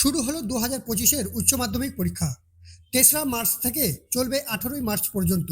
শুরু হলো দু হাজার পঁচিশের উচ্চ মাধ্যমিক পরীক্ষা। তেসরা মার্চ থেকে চলবে আঠারোই মার্চ পর্যন্ত।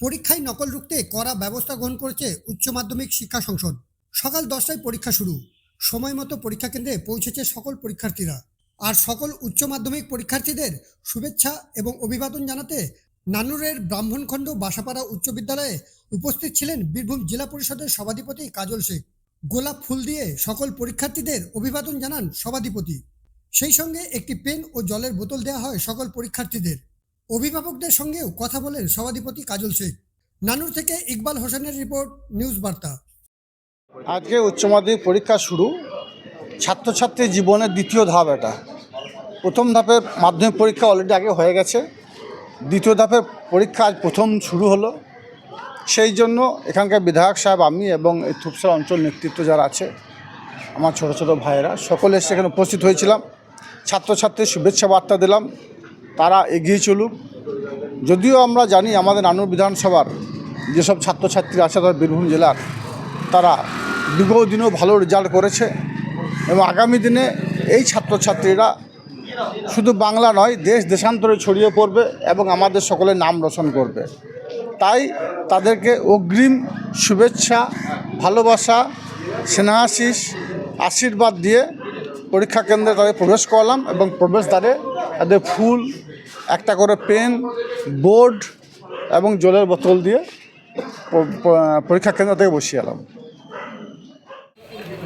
পরীক্ষায় নকল রুখতে কড়া ব্যবস্থা গ্রহণ করেছে উচ্চ মাধ্যমিক শিক্ষা সংসদ। সকাল দশটায় পরীক্ষা শুরু। সময় মতো পরীক্ষা কেন্দ্রে পৌঁছেছে সকল পরীক্ষার্থীরা। আর সকল উচ্চ মাধ্যমিক পরীক্ষার্থীদের শুভেচ্ছা এবং অভিবাদন জানাতে নানুরের ব্রাহ্মণখণ্ড বাসাপাড়া উচ্চ বিদ্যালয়ে উপস্থিত ছিলেন বীরভূম জেলা পরিষদের সভাধিপতি কাজল শেখ। গোলাপ ফুল দিয়ে সকল পরীক্ষার্থীদের অভিবাদন জানান সভাধিপতি। সেই সঙ্গে একটি পেন ও জলের বোতল দেওয়া হয় সকল পরীক্ষার্থীদের। অভিভাবকদের সঙ্গেও কথা বলেন সভাধিপতি কাজল শেখ। নানুর থেকে ইকবাল হোসেনের রিপোর্ট, নিউজ বার্তা। আজকে উচ্চ মাধ্যমিক পরীক্ষা শুরু। ছাত্রছাত্রীর জীবনের দ্বিতীয় ধাপ এটা। প্রথম ধাপের মাধ্যমিক পরীক্ষা অলরেডি আগে হয়ে গেছে। দ্বিতীয় ধাপের পরীক্ষা আজ প্রথম শুরু হলো। সেই জন্য এখানকার বিধায়ক সাহেব, আমি এবং এই থুপসা অঞ্চল নেতৃত্ব যারা আছে, আমার ছোট ছোট ভাইয়েরা, সকলে সেখানে উপস্থিত হয়েছিলাম। ছাত্রছাত্রীর শুভেচ্ছা বার্তা দিলাম। তারা এগিয়ে চলুক। যদিও আমরা জানি আমাদের নানুর বিধানসভার যেসব ছাত্রছাত্রী আছে তাদের বীরভূম জেলার, তারা বিগত দিনেও ভালো রেজাল্ট করেছে এবং আগামী দিনে এই ছাত্রছাত্রীরা শুধু বাংলা নয়, দেশ দেশান্তরে ছড়িয়ে পড়বে এবং আমাদের সকলের নাম রোশন করবে। তাই তাদেরকে অগ্রিম শুভেচ্ছা, ভালোবাসা, স্নেহাশিস, আশীর্বাদ দিয়ে পরীক্ষা কেন্দ্রে তাদের প্রবেশ করালাম এবং প্রবেশদ্বারে তাদের ফুল, একটা করে পেন, বোর্ড এবং জলের বোতল দিয়ে পরীক্ষা কেন্দ্র থেকে বসিয়ে এলাম এই জল নাও জল নাও।